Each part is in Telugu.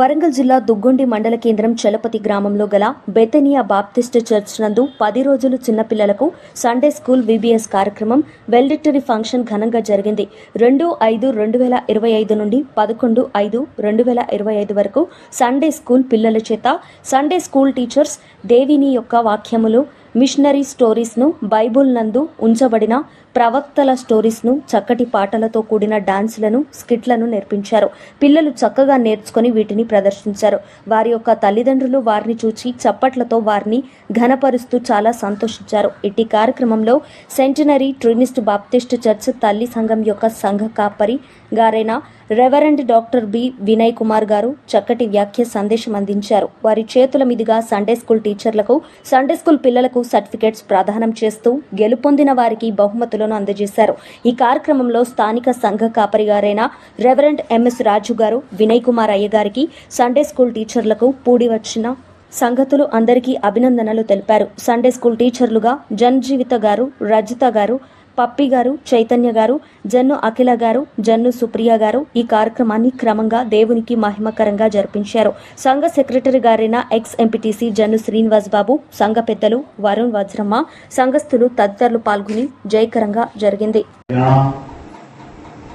వరంగల్ జిల్లా దుగ్గొండి మండల కేంద్రం చలపతి గ్రామంలో గల బెతనియా బాప్టిస్ట్ చర్చ్ నందు పది రోజులు చిన్నపిల్లలకు సండే స్కూల్ విబిఎస్ కార్యక్రమం వెల్డిటరీ ఫంక్షన్ ఘనంగా జరిగింది. రెండు ఐదు రెండు వేల ఇరవై ఐదు నుండి పదకొండు ఐదు రెండు వేల ఇరవై ఐదు వరకు సండే స్కూల్ పిల్లల చేత సండే స్కూల్ టీచర్స్ దేవిని యొక్క వాక్యములు మిషనరీ స్టోరీస్ను బైబుల్ నందు ఉంచబడిన ప్రవక్తల స్టోరీస్ను చక్కటి పాటలతో కూడిన డాన్స్లను స్కిట్లను నేర్పించారు. పిల్లలు చక్కగా నేర్చుకొని వీటిని ప్రదర్శించారు. వారి యొక్క తల్లిదండ్రులు వారిని చూచి చప్పట్లతో వారిని ఘనపరుస్తూ చాలా సంతోషించారు. ఇట్టి కార్యక్రమంలో సెంటనరీ ట్రినిస్ట్ బాప్టిస్ట్ చర్చ్ తల్లి సంఘం యొక్క సంఘ కాపరి గారైన reverend doctor B Vinay Kumar గారు చక్కటి వ్యాఖ్య సందేశం అందించారు. వారి చేతుల మీదుగా సండే స్కూల్ టీచర్లకు సండే స్కూల్ పిల్లలకు సర్టిఫికెట్స్ ప్రదానం చేస్తూ గెలుపొందిన వారికి బహుమతులను అందజేశారు. ఈ కార్యక్రమంలో స్థానిక సంఘ కాపరి గారైన రెవరెండ్ ఎంఎస్ రాజు గారు వినయ్ కుమార్ అయ్య గారికి సండే స్కూల్ టీచర్లకు పూడి వచ్చిన సంగతులు అందరికీ అభినందనలు తెలిపారు. సండే స్కూల్ టీచర్లుగా జనజీవిత గారు రజిత గారు పప్పి గారు చైతన్య గారు జన్ను అఖిల గారు జన్ను సుప్రియ గారు ఈ కార్యక్రమాన్ని క్రమంగా దేవునికి మహిమకరంగా జరిపించారు. సంఘ సెక్రటరీ గారైన ఎక్స్ ఎంపీటీసీ జన్ను శ్రీనివాస్ బాబు సంఘ పెద్దలు వరుణ్ వజ్రమ్మ సంఘస్థులు తదితరులు పాల్గొని జయకరంగా జరిగింది.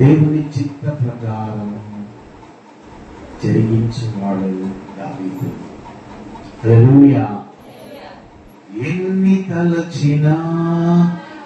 దేవుని చిత్త ప్రకారం జరిగించేవాడు దావీదు. ఎన్ని తలచినా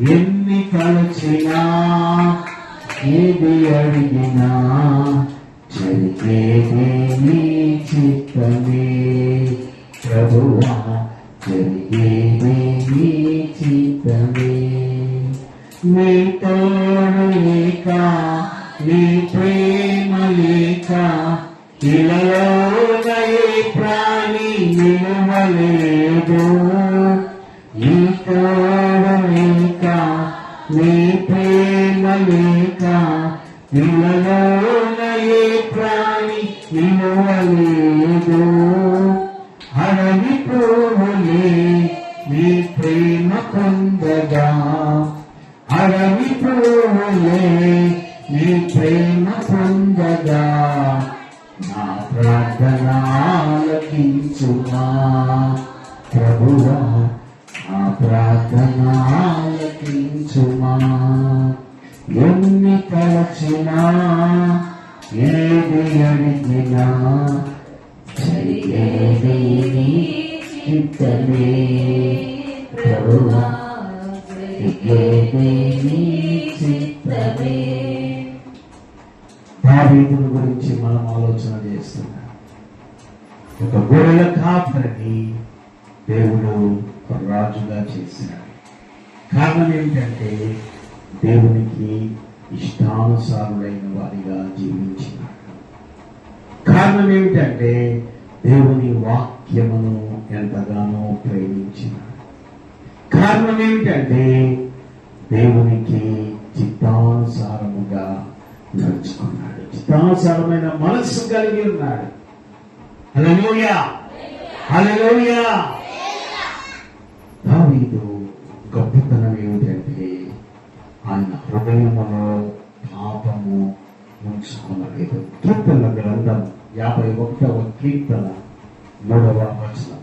ఎన్ని కలచినా ఏది అడిగినా? జరిగేదే నీ చిత్తమే. ప్రభువా ಶ್ರಮೋನಯೇ ಪ್ರಾಣಿ ನಿಮೋನೇದೋ ఎన్ని తలచినా ఏది అడిగినా జరిగేది నీ చిత్తమే. ప్రభువా జరిగేది చిత్తమే. దావీదుని గురించి మనం ఆలోచన చేస్తున్నాం. ఒక గొర్రెల కాపరిని దేవుడు రాజుగా చేశాడు. కారణం ఏంటంటే దేవునికి ఇష్టానుసారులైన వారిగా జీవించినాడు. కారణం ఏమిటంటే దేవుని వాక్యమును ఎంతగానో ప్రేమించినాడు. కారణం ఏమిటంటే దేవునికి చిత్తానుసారముగా నడుచుకున్నాడు. చిత్తానుసారమైన మనస్సు కలిగి ఉన్నాడు. హల్లెలూయా! హల్లెలూయా! దావీదు గొప్పతనం ఏమిటంటే ఆయన హృదయములో పాపము ఉంచుకున్నలేదు కీర్తన గ్రంథం యాభై ఒకటవ కీర్తన మూడవ వచనం.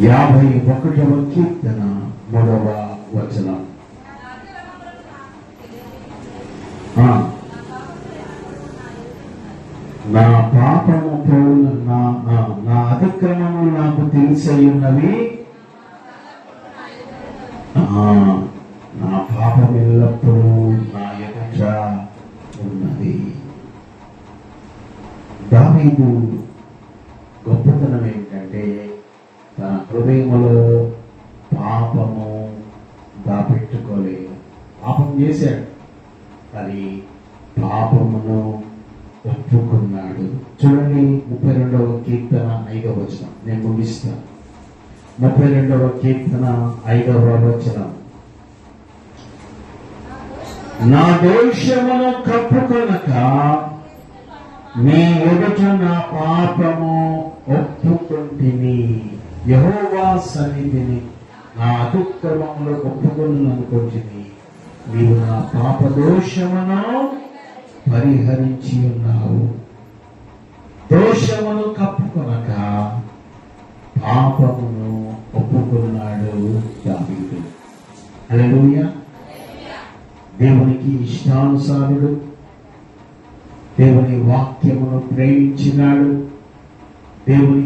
యాభై ఒకటవ కీర్తన మూడవ వచనం. నా పాపము పోవున నా నా- అతిక్రమము నాకు తెలిసి ఉన్నవి? నా పాపం ఎల్లప్పుడూ నా ఎదుట ఉన్నది. దావీదు గొప్పతనం ఏంటంటే తన హృదయంలో పాపము దాపెట్టుకోలేదు. పాపం చేశాడు కానీ పాపమును ఒప్పుకున్నాడు. చూడండి ముప్పై రెండవ కీర్తన ఐదవ వచనం. నేను ముగిస్తాను ముప్పై రెండవ కీర్తన ఐదవ వచనం. నా దోషమును కప్పుకొనక నీ ఎదుట నా పాపము ఒప్పుకుంటుని. యహోవా సన్నిధిని నా అతిక్రమంలో ఒప్పుకొని నీవు నా పాప దోషమును పరిహరించి ఉన్నావు దోషమును కప్పుకొనక పాపమును ఒప్పుకున్నాడు దావీదు. ఇష్టానుసారుడు దేవుని వాక్యమును ప్రేమించినాడు. దేవుని